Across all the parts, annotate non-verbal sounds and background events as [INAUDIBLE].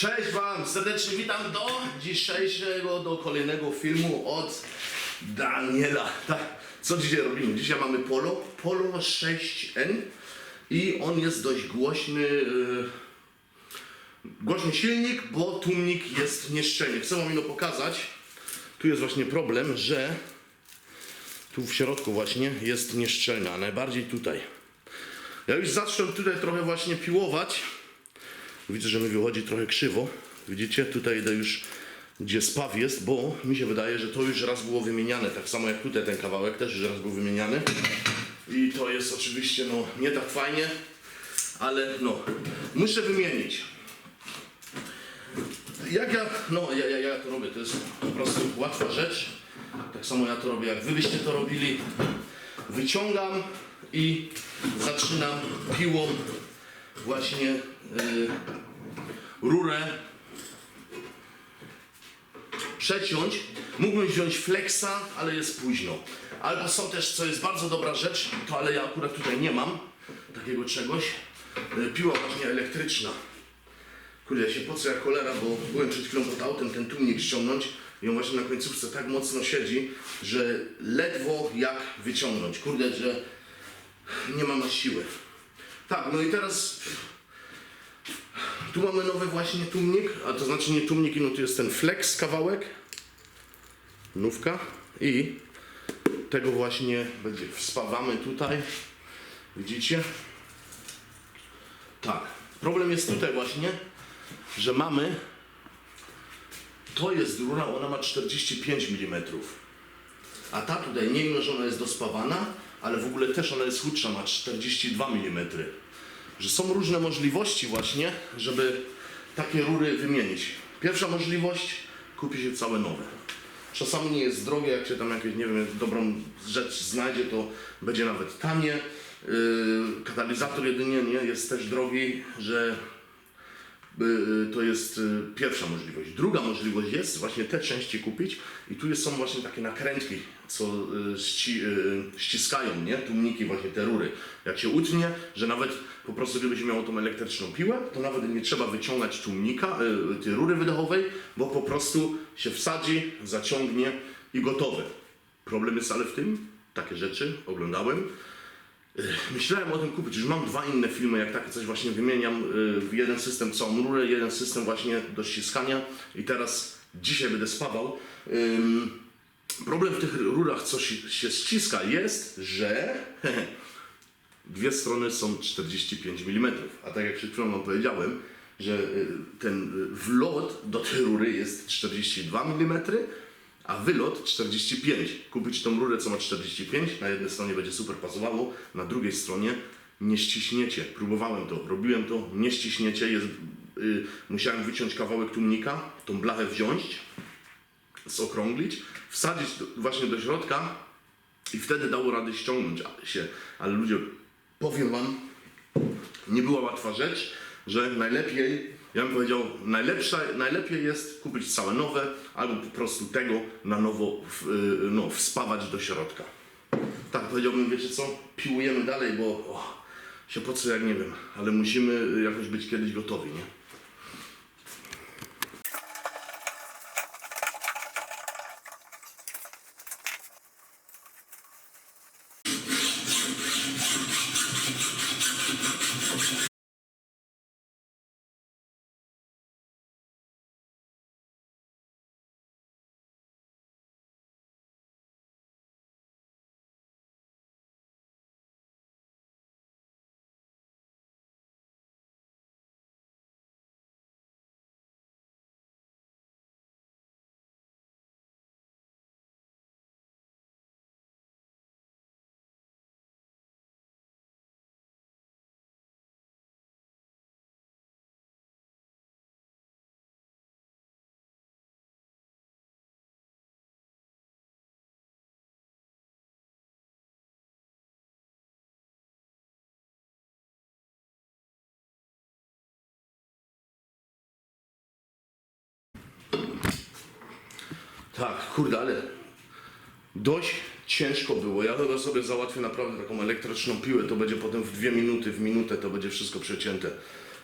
Cześć Wam, serdecznie witam do dzisiejszego, do kolejnego filmu od Daniela. Tak, co dzisiaj robimy? Dzisiaj mamy Polo, Polo 6N i on jest dość głośny, yy, głośny silnik, bo tłumnik jest nieszczelny. Chcę Wam ino pokazać. Tu jest właśnie problem, że tu w środku właśnie jest nieszczelna, najbardziej tutaj. Ja już zacznę tutaj trochę właśnie piłować. Widzę, że mi wychodzi trochę krzywo. Widzicie, tutaj idę już gdzie spaw jest, bo mi się wydaje, że to już raz było wymieniane. Tak samo jak tutaj ten kawałek też już raz był wymieniany. I to jest oczywiście no, nie tak fajnie, ale no, muszę wymienić. Jak ja, no ja, ja, ja to robię, to jest po prostu łatwa rzecz. Tak samo ja to robię, jak wy byście to robili. Wyciągam i zaczynam piłą właśnie y, rurę przeciąć. Mógłbym wziąć flexa, ale jest późno. Albo są też, co jest bardzo dobra rzecz, to ale ja akurat tutaj nie mam takiego czegoś. y, Piła właśnie elektryczna. Kurde, ja się pocę jak cholera, bo byłem przed chwilą pod autem ten tłumnik ściągnąć i on właśnie na końcówce tak mocno siedzi, że ledwo jak wyciągnąć. Kurde, że nie mam na siły. Tak, no i teraz tu mamy nowy właśnie tłumnik, a to znaczy nie tłumnik, no tu jest ten flex kawałek, nówka i tego właśnie będzie wspawamy tutaj. Widzicie? Tak. Problem jest tutaj właśnie, że mamy to jest rura, ona ma 45 mm. A ta tutaj, nie mimo, że ona jest dospawana, ale w ogóle też ona jest chudsza, ma 42 mm. Że są różne możliwości właśnie, żeby takie rury wymienić. Pierwsza możliwość, kupi się całe nowe. Czasami nie jest drogie, jak się tam jakąś, nie wiem, dobrą rzecz znajdzie, to będzie nawet tanie. Yy, katalizator jedynie nie jest też drogi, że to jest y, pierwsza możliwość. Druga możliwość jest właśnie te części kupić i tu są właśnie takie nakrętki, co y, ści, y, ściskają nie? tłumniki, właśnie te rury. Jak się utnie, że nawet po prostu gdybyś miał tą elektryczną piłę, to nawet nie trzeba wyciągać tłumnika, y, tej rury wydechowej, bo po prostu się wsadzi, zaciągnie i gotowe. Problem jest ale w tym, takie rzeczy oglądałem, Myślałem o tym kupić, już mam dwa inne filmy, jak takie coś właśnie wymieniam. y, Jeden system całą rurę, jeden system właśnie do ściskania i teraz dzisiaj będę spawał. Problem w tych rurach, co się ściska jest, że [LAUGHS] dwie strony są 45 mm, a tak jak przed chwilą powiedziałem, że y, ten y, wlot do tej rury jest 42 mm, a wylot 45. Kupić tą rurę, co ma 45, na jednej stronie będzie super pasowało, na drugiej stronie nie ściśniecie. Próbowałem to, robiłem to, nie ściśniecie. Jest, y, musiałem wyciąć kawałek tłumnika, tą blachę wziąć, zokrąglić, wsadzić do, właśnie do środka i wtedy dało radę ściągnąć się. Ale ludzie, powiem wam, nie była łatwa rzecz, że najlepiej, ja bym powiedział, najlepsza, najlepiej jest kupić całe nowe, albo po prostu tego na nowo w, y, no, wspawać do środka. Tak powiedziałbym, wiecie co, piłujemy dalej, bo się po co jak nie wiem, ale musimy jakoś być kiedyś gotowi, nie? Tak, kurde, ale dość ciężko było. Ja chyba sobie załatwię naprawdę taką elektryczną piłę, to będzie potem w dwie minuty, w minutę to będzie wszystko przecięte.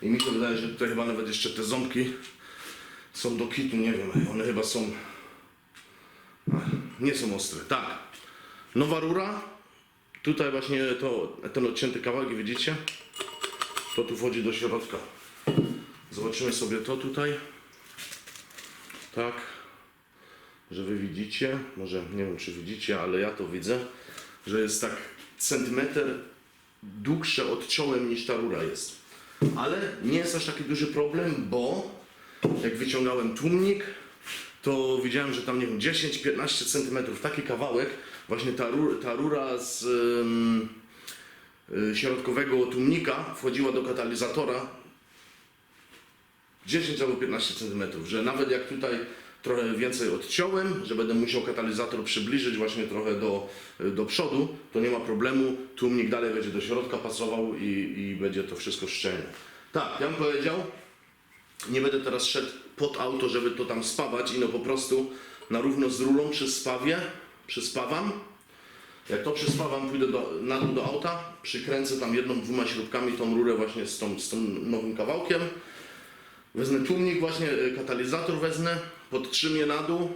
I mi się wydaje, że tutaj chyba nawet jeszcze te ząbki są do kitu, nie wiem, one chyba są, nie są ostre. Tak, nowa rura, tutaj właśnie to, ten odcięty kawałek, widzicie? To tu wchodzi do środka. Zobaczymy sobie to tutaj. Tak, że wy widzicie, może nie wiem czy widzicie, ale ja to widzę, że jest tak centymetr dłuższe od czołem niż ta rura jest. Ale nie jest aż taki duży problem, bo jak wyciągałem tłumnik, to widziałem, że tam nie wiem, 10-15 cm, taki kawałek, właśnie ta, ru- ta rura z ym, y, środkowego tłumnika wchodziła do katalizatora 10 albo 15 cm, że nawet jak tutaj trochę więcej odciąłem, że będę musiał katalizator przybliżyć właśnie trochę do, do przodu, to nie ma problemu, tłumnik dalej będzie do środka pasował i, i będzie to wszystko szczelne. Tak, ja bym powiedział, nie będę teraz szedł pod auto, żeby to tam spawać i no po prostu na równo z rurą przyspawię, przyspawam. Jak to przyspawam, pójdę do, na dół do auta, przykręcę tam jedną, dwoma śrubkami tą rurę właśnie z, tą, z tym nowym kawałkiem. Wezmę tłumnik właśnie, katalizator wezmę, podtrzymię na dół,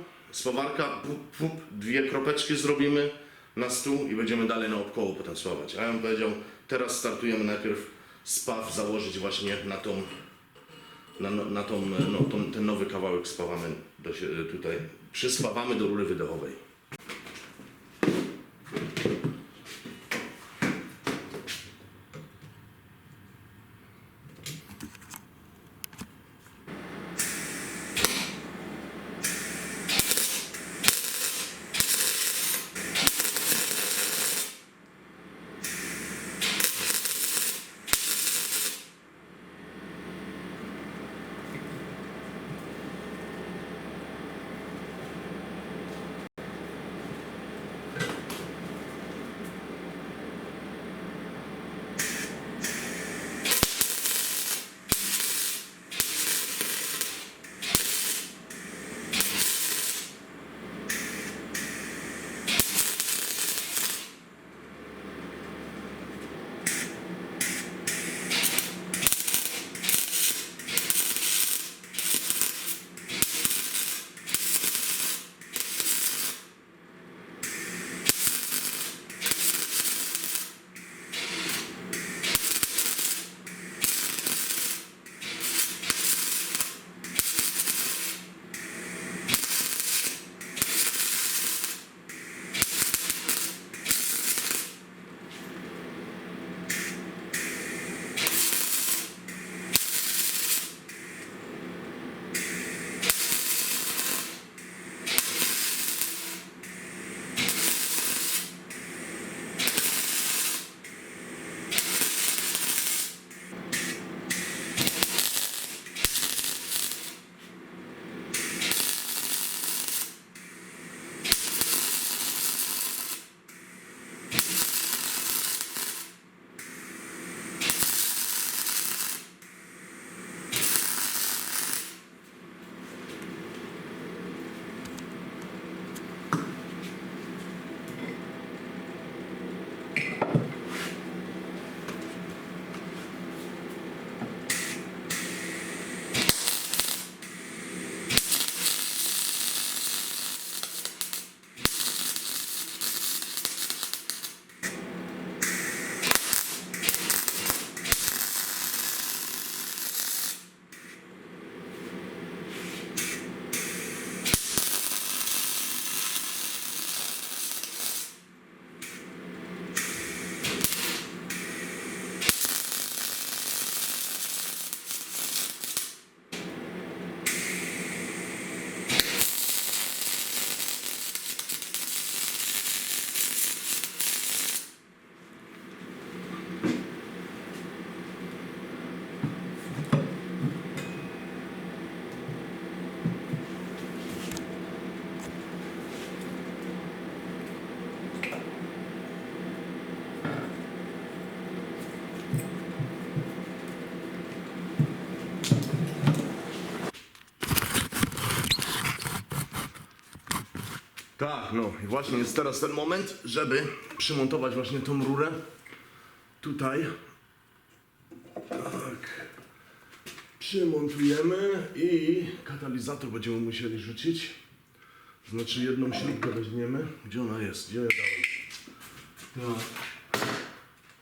pup, dwie kropeczki zrobimy na stół i będziemy dalej naokoło potem spawać. A ja bym powiedział, teraz startujemy najpierw spaw założyć właśnie na tą, na, na tą, no, tą, ten nowy kawałek spawamy do, tutaj, przyspawamy do rury wydechowej. Tak, no i właśnie jest teraz ten moment, żeby przymontować właśnie tą rurę tutaj. Tak. Przymontujemy i katalizator będziemy musieli rzucić. Znaczy jedną śrubkę weźmiemy. Gdzie ona jest? Gdzie ja dałem?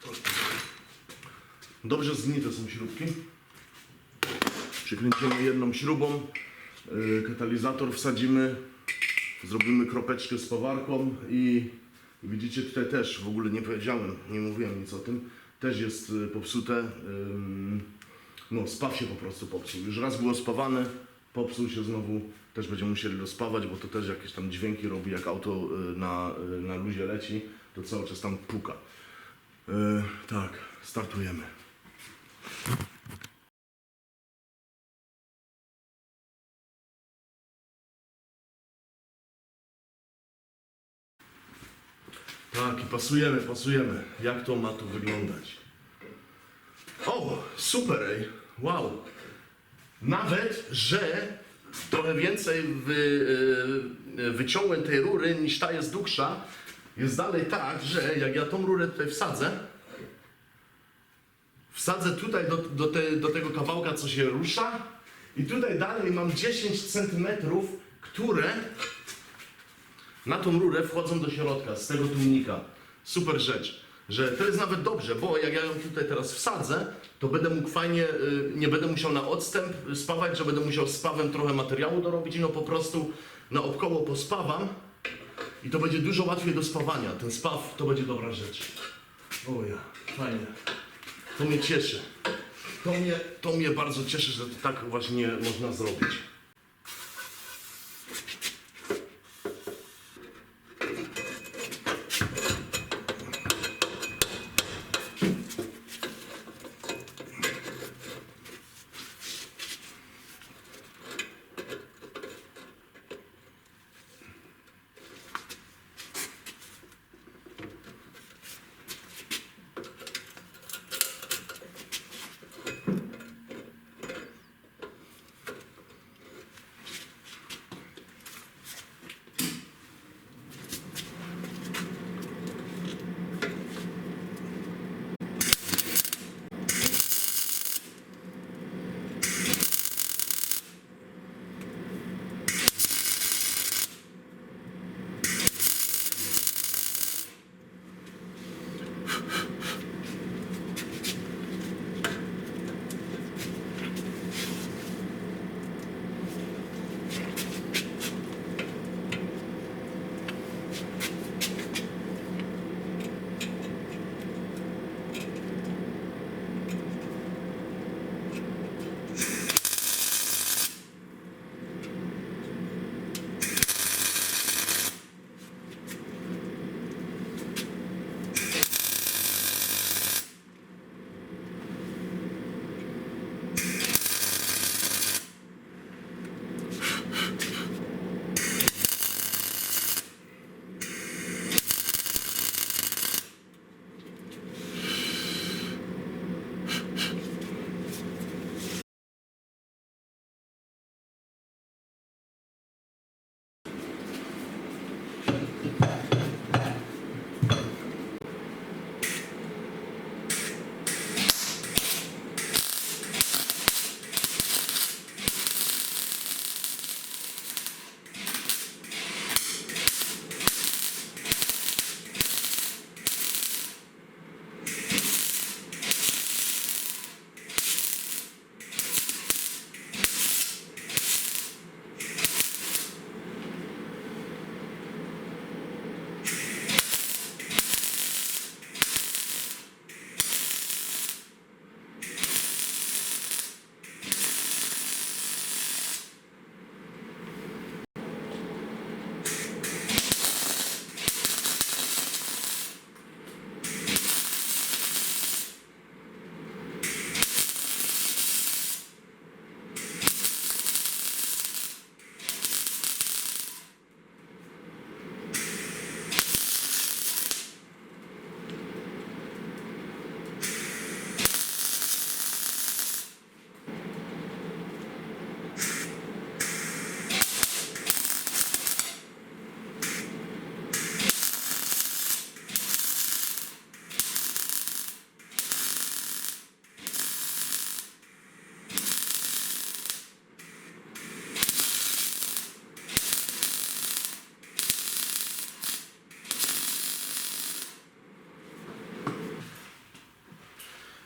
Tak. Dobrze zgnite są śrubki. Przykręcimy jedną śrubą. Yy, Katalizator wsadzimy. Zrobimy kropeczkę z powarką i widzicie tutaj też, w ogóle nie powiedziałem, nie mówiłem nic o tym, też jest y, popsute, no spaw się po prostu popsuł. Już raz było spawane, popsuł się znowu, też będziemy musieli rozpawać, bo to też jakieś tam dźwięki robi, jak auto y, na, y, na luzie leci, to cały czas tam puka. Tak, startujemy. Tak, i pasujemy, pasujemy. Jak to ma tu wyglądać? O, super, ej. Wow. Nawet, że trochę więcej wy, y, wyciąłem tej rury niż ta jest dłuższa, jest dalej tak, że jak ja tą rurę tutaj wsadzę, wsadzę tutaj do, do, te, do tego kawałka, co się rusza i tutaj dalej mam 10 centymetrów, które na tą rurę wchodzą do środka z tego tłumnika. Super rzecz, że to jest nawet dobrze, bo jak ja ją tutaj teraz wsadzę, to będę mógł fajnie, y, nie będę musiał na odstęp spawać, że będę musiał spawem trochę materiału dorobić, no po prostu na obkoło pospawam i to będzie dużo łatwiej do spawania. Ten spaw to będzie dobra rzecz. O ja, fajnie. To mnie cieszy. To mnie, to mnie bardzo cieszy, że to tak właśnie można zrobić.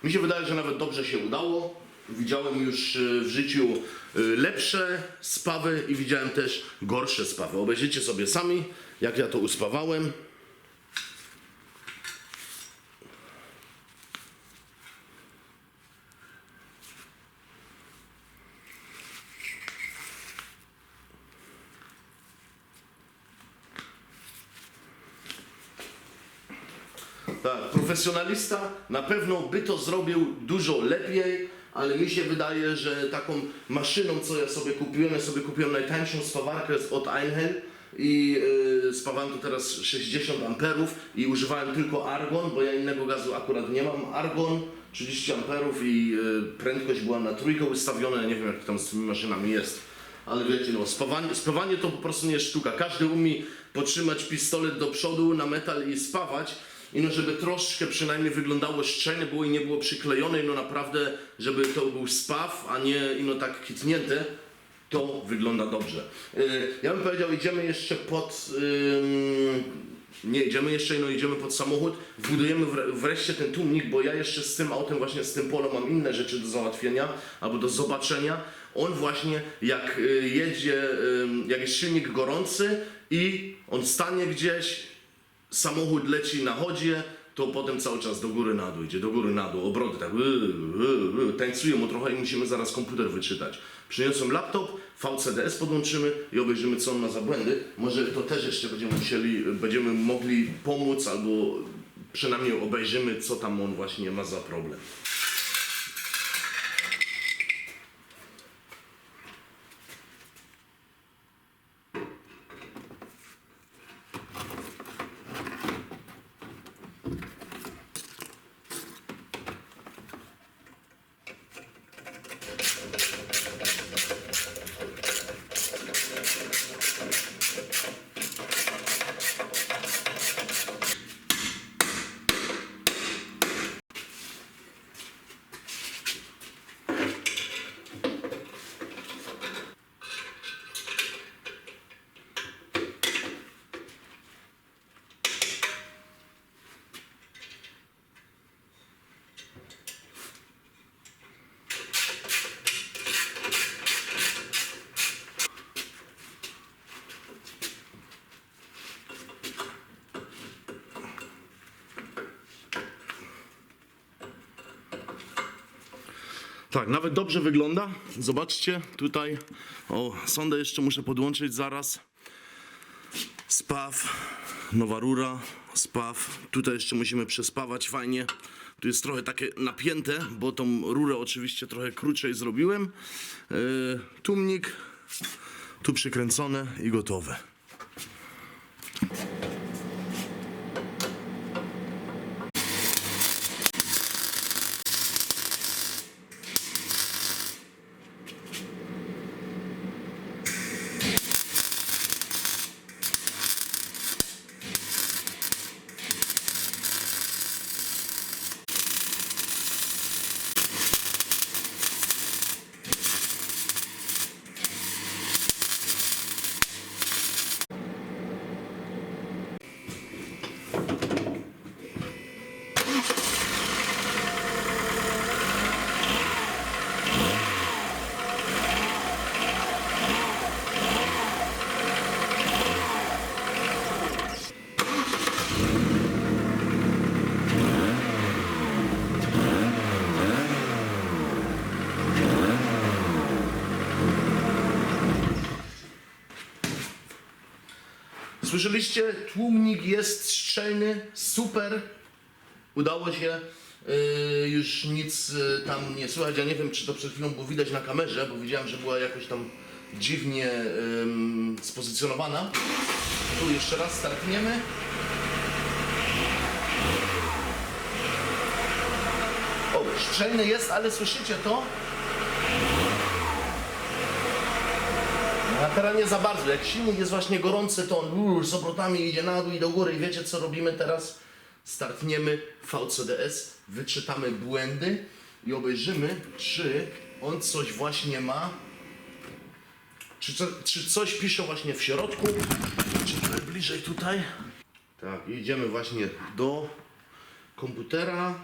Mi się wydaje, że nawet dobrze się udało. Widziałem już y, w życiu y, lepsze spawy i widziałem też gorsze spawy. Obejrzyjcie sobie sami, jak ja to uspawałem. Tak, profesjonalista na pewno by to zrobił dużo lepiej, ale mi się wydaje, że taką maszyną, co ja sobie kupiłem, ja sobie kupiłem najtańszą spawarkę od Einhell i yy, spawałem to teraz 60 amperów i używałem tylko argon, bo ja innego gazu akurat nie mam. Argon 30 amperów i yy, prędkość była na trójkę ustawiona, ja nie wiem jak tam z tymi maszynami jest. Ale wiecie, no, spawanie, spawanie to po prostu nie jest sztuka. Każdy umie potrzymać pistolet do przodu na metal i spawać. I no, żeby troszkę przynajmniej wyglądało szczelnie było i nie było przyklejone, i no naprawdę, żeby to był spaw, a nie ino tak kitnięte, to wygląda dobrze. Yy, ja bym powiedział, idziemy jeszcze pod... ym, nie, idziemy jeszcze, no idziemy pod samochód, wbudujemy wre- wreszcie ten tłumnik, bo ja jeszcze z tym autem, właśnie z tym polo mam inne rzeczy do załatwienia albo do zobaczenia. On właśnie jak y, jedzie, jak jest silnik gorący i on stanie gdzieś, samochód leci na chodzie, to potem cały czas do góry na dół idzie, do góry na dół, obroty tak, yy, yy, yy, tańcują mu trochę i musimy zaraz komputer wyczytać. Przyniosłem laptop, VCDS podłączymy i obejrzymy co on ma za błędy. Może to też jeszcze będziemy musieli, będziemy mogli pomóc albo przynajmniej obejrzymy co tam on właśnie ma za problem. Tak, nawet dobrze wygląda. Zobaczcie, tutaj, o, sondę jeszcze muszę podłączyć zaraz. Spaw, nowa rura, spaw. Tutaj jeszcze musimy przespawać fajnie. Tu jest trochę takie napięte, bo tą rurę oczywiście trochę krócej zrobiłem. Yy, tłumnik, tu przykręcone i gotowe. Słyszeliście? Tłumnik jest szczelny, super. Udało się. Yy, już nic yy, tam nie słychać. Ja nie wiem, czy to przed chwilą było widać na kamerze, bo widziałem, że była jakoś tam dziwnie ym, spozycjonowana. Tu jeszcze raz startniemy. O, szczelny jest, ale słyszycie to? A teraz nie za bardzo. Jak silnik jest właśnie gorący, to on z obrotami idzie na dół i do góry. I wiecie co robimy teraz? Startniemy VCDS, wyczytamy błędy i obejrzymy, czy on coś właśnie ma. Czy, co, czy coś pisze właśnie w środku. Czy bliżej tutaj. Tak, idziemy właśnie do komputera.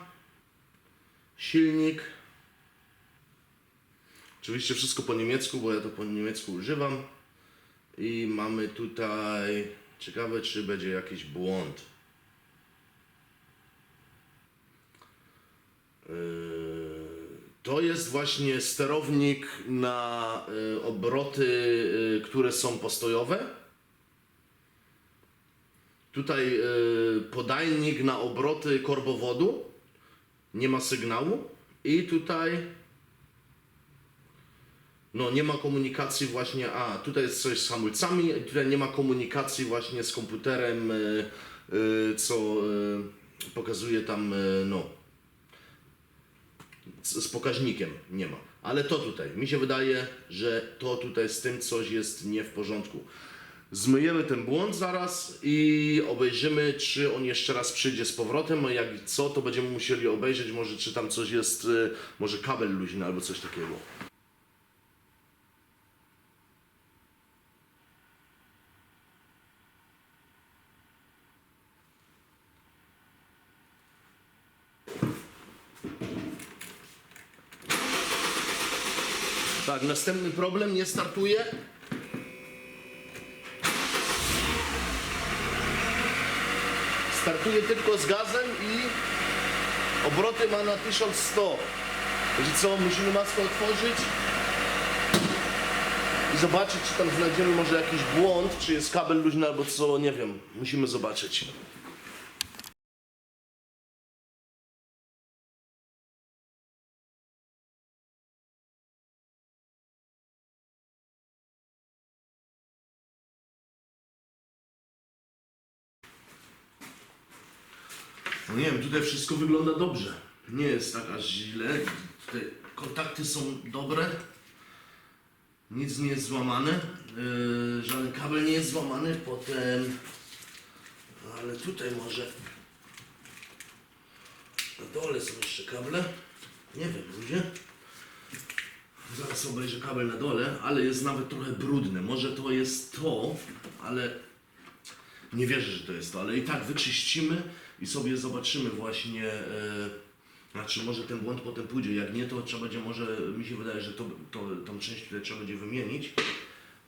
silnik. Oczywiście wszystko po niemiecku, bo ja to po niemiecku używam. I mamy tutaj, ciekawe czy będzie jakiś błąd. Yy, To jest właśnie sterownik na y, obroty, y, które są postojowe. Tutaj podajnik na obroty korbowodu. Nie ma sygnału. I tutaj no nie ma komunikacji właśnie, a tutaj jest coś z hamulcami, tutaj nie ma komunikacji właśnie z komputerem, y, y, co y, pokazuje tam, no, z, pokaźnikiem nie ma. Ale to tutaj, mi się wydaje, że to tutaj z tym coś jest nie w porządku. Zmyjemy ten błąd zaraz i obejrzymy, czy on jeszcze raz przyjdzie z powrotem, a jak co, to będziemy musieli obejrzeć, może czy tam coś jest, może kabel luźny albo coś takiego. Następny problem nie startuje. Startuje tylko z gazem i obroty ma na 1100. Wiecie co, musimy maskę otworzyć i zobaczyć, czy tam znajdziemy może jakiś błąd, czy jest kabel luźny albo co, nie wiem. Musimy zobaczyć. No nie wiem, tutaj wszystko wygląda dobrze. Nie jest tak aż źle. Tutaj kontakty są dobre. Nic nie jest złamane. Yy, żaden kabel nie jest złamany. Potem... Ale tutaj może... Na dole są jeszcze kable. Nie wiem, ludzie. Zaraz obejrzę kabel na dole, ale jest nawet trochę brudny. Może to jest to, ale nie wierzę, że to jest to, ale i tak wyczyścimy i sobie zobaczymy właśnie, e, znaczy może ten błąd potem pójdzie, jak nie to trzeba będzie, może mi się wydaje, że to, to, tą część tutaj trzeba będzie wymienić,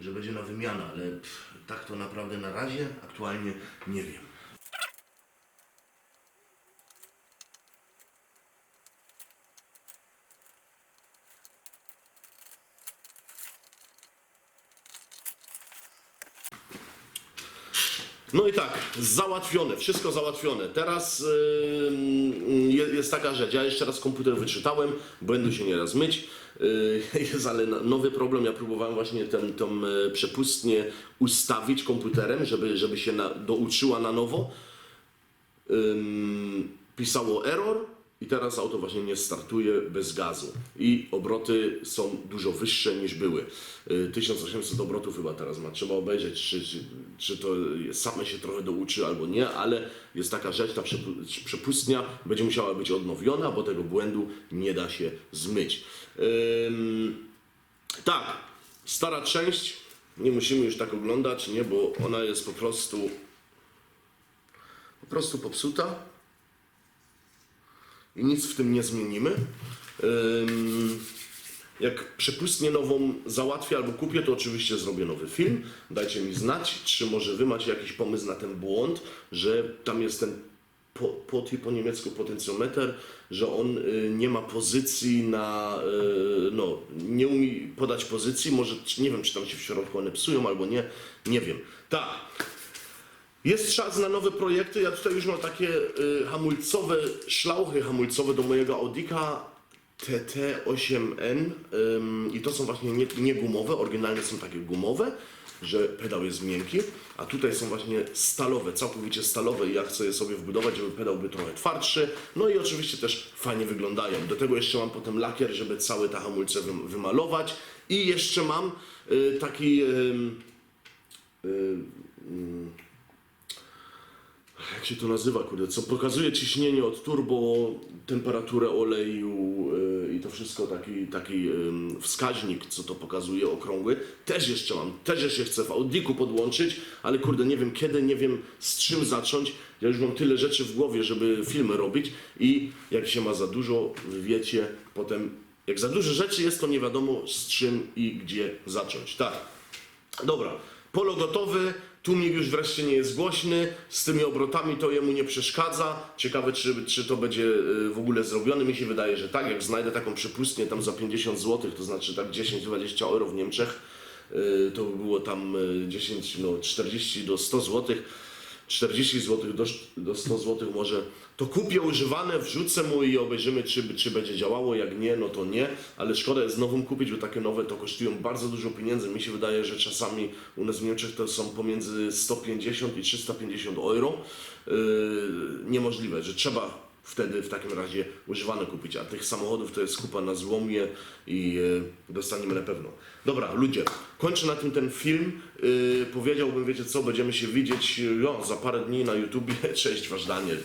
że będzie na wymianę, ale pff, tak to naprawdę na razie aktualnie nie wiem. No i tak, załatwione, wszystko załatwione. Teraz yy, je- jest taka rzecz, ja jeszcze raz komputer wyczytałem, błędu się nie raz myć. Yy, [LAUGHS] jest ale nowy problem, ja próbowałem właśnie tą e, przepustnię ustawić komputerem, żeby, żeby się na, douczyła na nowo. Ym, pisało error i teraz auto właśnie nie startuje bez gazu i obroty są dużo wyższe niż były. Y, 1800 obrotów chyba teraz ma. Trzeba obejrzeć, czy, czy, czy to same się trochę douczy albo nie, ale jest taka rzecz, ta przepu- przepustnia będzie musiała być odnowiona, bo tego błędu nie da się zmyć. Ym, tak, stara część, nie musimy już tak oglądać, nie, bo ona jest po prostu po prostu popsuta nic w tym nie zmienimy. Jak przepustnię nową załatwię albo kupię, to oczywiście zrobię nowy film. Dajcie mi znać, czy może wy macie jakiś pomysł na ten błąd, że tam jest ten po, POTI po niemiecku potencjometer, że on y, nie ma pozycji na, y, no, nie umie podać pozycji, może, nie wiem, czy tam się w środku one psują albo nie, nie wiem. Tak, jest czas na nowe projekty. Ja tutaj już mam takie y, hamulcowe, szlauchy hamulcowe do mojego Audika TT8N ym, i to są właśnie nie, nie gumowe, oryginalnie są takie gumowe, że pedał jest miękki, a tutaj są właśnie stalowe, całkowicie stalowe i ja chcę je sobie wbudować, żeby pedał był trochę twardszy, no i oczywiście też fajnie wyglądają. Do tego jeszcze mam potem lakier, żeby całe te hamulce wym- wymalować i jeszcze mam y, taki ym, y, jak się to nazywa, kurde, co pokazuje ciśnienie od turbo, temperaturę oleju yy, i to wszystko, taki, taki ym, wskaźnik, co to pokazuje, okrągły. Też jeszcze mam, też jeszcze chcę w Audiku podłączyć, ale kurde, nie wiem kiedy, nie wiem z czym zacząć. Ja już mam tyle rzeczy w głowie, żeby filmy robić i jak się ma za dużo, wiecie, potem jak za dużo rzeczy jest, to nie wiadomo z czym i gdzie zacząć. Tak. Dobra, polo gotowy, tłumik już wreszcie nie jest głośny, z tymi obrotami to jemu nie przeszkadza. Ciekawe, czy, czy to będzie y, w ogóle zrobione. Mi się wydaje, że tak. Jak znajdę taką przepustnię tam za 50 zł, to znaczy tak 10-20 euro w Niemczech, y, to by było tam y, 10, no 40 do 100 zł. 40 zł do, do 100 zł może, to kupię używane, wrzucę mu i obejrzymy, czy, czy będzie działało. Jak nie, no to nie, ale szkoda jest nową kupić, bo takie nowe to kosztują bardzo dużo pieniędzy. Mi się wydaje, że czasami u nas w Niemczech to są pomiędzy 150 i 350 euro. Yy, niemożliwe, że trzeba wtedy w takim razie używane kupić, a tych samochodów to jest kupa na złomie i e, dostaniemy na pewno. Dobra, ludzie, kończę na tym ten film. E, powiedziałbym, wiecie co, będziemy się widzieć no, za parę dni na YouTubie. [LAUGHS] Cześć, wasz Daniel.